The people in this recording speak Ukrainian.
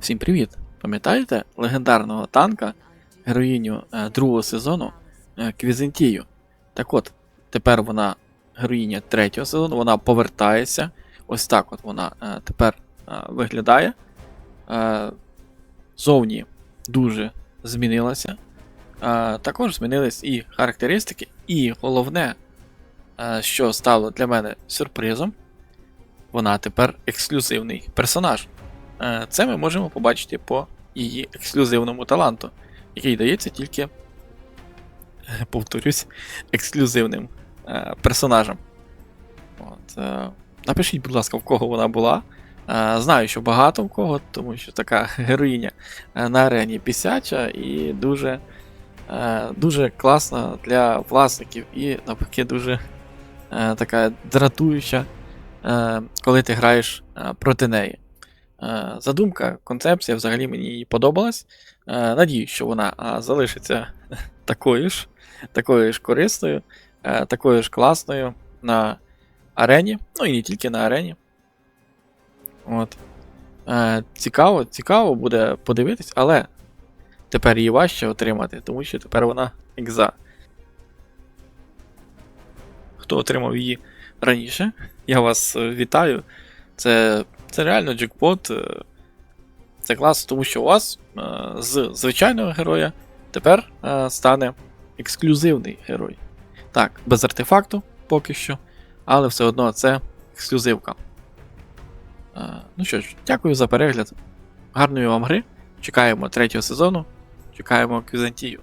Всім привіт! Пам'ятаєте легендарного танка, героїню е, другого сезону е, Квізентію? Так от, тепер вона героїня третього сезону, вона повертається. Ось так от вона е, тепер виглядає. Зовні дуже змінилася. Також змінились і характеристики, і головне, що стало для мене сюрпризом, вона тепер ексклюзивний персонаж. Е, Це ми можемо побачити по її ексклюзивному таланту, який дається тільки, е, повторюсь, ексклюзивним е, персонажам. От, Напишіть, будь ласка, в кого вона була. Знаю, що багато в кого, тому що така героїня на арені пісяча і дуже, дуже класна для власників, і навпаки дуже така дратуюча, коли ти граєш проти неї. Е, Задумка, концепція взагалі мені подобалась. Е, Надіюсь, що вона залишиться такою ж, такою ж корисною, е, такою ж класною на арені. Ну і не тільки на арені. От. Цікаво, цікаво буде подивитись, але тепер її важче отримати, тому що тепер вона екза. Хто отримав її раніше, я вас вітаю. Це це реально джекпот. е, Це класно, тому що у вас е, з звичайного героя тепер е, стане ексклюзивний герой. Так, без артефакту поки що, але все одно це ексклюзивка. Ну що ж, дякую за перегляд. Гарної вам гри. Чекаємо третього сезону. Чекаємо Квізантію.